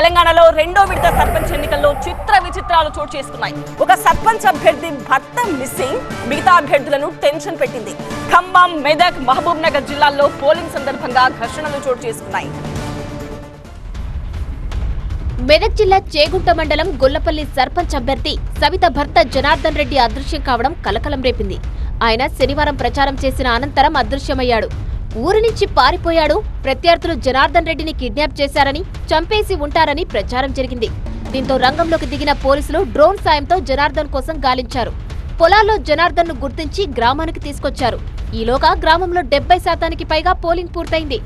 తెలంగాణలో రెండో విడత సర్పంచ్ ఎన్నికల్లో చిత్ర విచిత్రాలు చోటు చేసుకున్నాయి. ఒక సర్పంచ్ అభ్యర్థి భర్త మిస్సింగ్ మిగతా అభ్యర్థులను టెన్షన్ పెట్టింది. ఖమ్మం మెదక్ మహబూబ్ నగర్ జిల్లాల్లో పోలింగ్ సందర్భంగా ఘర్షణలు చోటు చేసుకున్నాయి. మెదక్ జిల్లా చేగుంట మండలం గొల్లపల్లి సర్పంచ్ అభ్యర్థి సవిత భర్త జనార్దన్ రెడ్డి అదృశ్యం కావడం కలకలం రేపింది. ఆయన శనివారం ప్రచారం చేసిన అనంతరం అదృశ్యమయ్యాడు. ఊరి నుంచి పారిపోయాడు. ప్రత్యర్థులు జనార్దన్ రెడ్డిని కిడ్నాప్ చేశారని చంపేసి ఉంటారని ప్రచారం జరిగింది. దీంతో రంగంలోకి దిగిన పోలీసులు డ్రోన్ సాయంతో జనార్దన్ కోసం గాలించారు. పొలాల్లో జనార్దన్ను గుర్తించి గ్రామానికి తీసుకొచ్చారు. ఈలోగా గ్రామంలో డెబ్బై శాతానికి పైగా పోలింగ్ పూర్తయింది.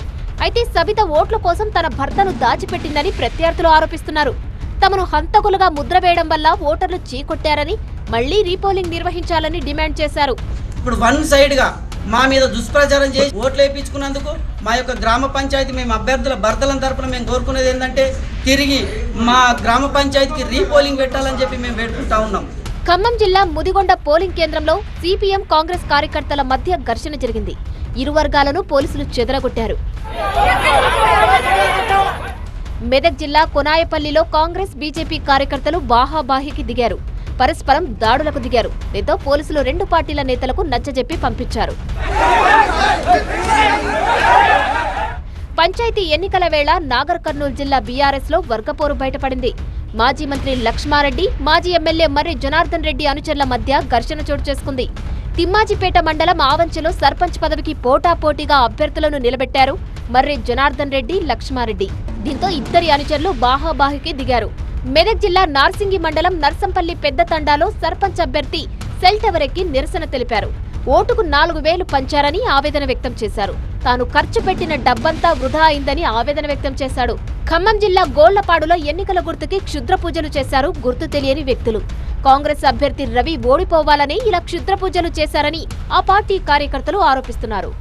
అయితే సబిత ఓట్ల కోసం తన భర్తను దాచిపెట్టిందని ప్రత్యర్థులు ఆరోపిస్తున్నారు. తమను హంతకులుగా ముద్ర వేయడం వల్ల ఓటర్లు చీకొట్టారని మళ్ళీ రీపోలింగ్ నిర్వహించాలని డిమాండ్ చేశారు. ఇప్పుడు వన్ సైడ్గా మా మీద దుష్ప్రచారం చేసి ఓట్లు వేయించుకున్నందుకు మా యొక్క గ్రామ పంచాయతీ మేము అభ్యర్థుల భర్తల తరపున మేము కోరుకునేది ఏంటంటే తిరిగి మా గ్రామ పంచాయతీకి రీపోలింగ్ పెట్టాలని చెప్పి మేము పెట్టుకుంటా ఉన్నాం. ఖమ్మం జిల్లా ముదిగొండ పోలింగ్ కేంద్రంలో సిపిఎం కాంగ్రెస్ కార్యకర్తల మధ్య ఘర్షణ జరిగింది. ఇరు వర్గాలను పోలీసులు చెదరగొట్టారు. మెదక్ జిల్లా కొనాయపల్లిలో కాంగ్రెస్ బీజేపీ కార్యకర్తలు బాహాబాహికి దిగారు. పరస్పరం దాడులకు దిగారు. దీంతో పోలీసులు రెండు పార్టీల నేతలకు నచ్చజెప్పి పంపించారు. పంచాయతీ ఎన్నికల వేళ నాగర్ కర్నూలు జిల్లా బీఆర్ఎస్లో వర్గపోరు బయటపడింది. మాజీ మంత్రి లక్ష్మారెడ్డి మాజీ ఎమ్మెల్యే మర్రి జనార్దన్ రెడ్డి అనుచరుల మధ్య ఘర్షణ చోటు చేసుకుంది. తిమ్మాజిపేట మండలం ఆవంచెలో సర్పంచ్ పదవికి పోటాపోటీగా అభ్యర్థులను నిలబెట్టారు మర్రి జనార్దన్ రెడ్డి లక్ష్మారెడ్డి. దీంతో ఇద్దరి అనుచరులు బాహాబాహికి దిగారు. మెదక్ జిల్లా నార్సింగి మండలం నర్సంపల్లి పెద్ద తండాలో సర్పంచ్ అభ్యర్థి సెల్ టవర్ ఎక్కి నిరసన తెలిపారు. ఓటుకు నాలుగు వేలు పంచారని ఆవేదన వ్యక్తం చేశారు. తాను ఖర్చు పెట్టిన డబ్బంతా వృధా అయిందని ఆవేదన వ్యక్తం చేశాడు. ఖమ్మం జిల్లా గోళ్ళపాడులో ఎన్నికల గుర్తుకి క్షుద్ర పూజలు చేశారు గుర్తు తెలియని వ్యక్తులు. కాంగ్రెస్ అభ్యర్థి రవి ఓడిపోవాలని ఇలా క్షుద్ర పూజలు చేశారని ఆ పార్టీ కార్యకర్తలు ఆరోపిస్తున్నారు.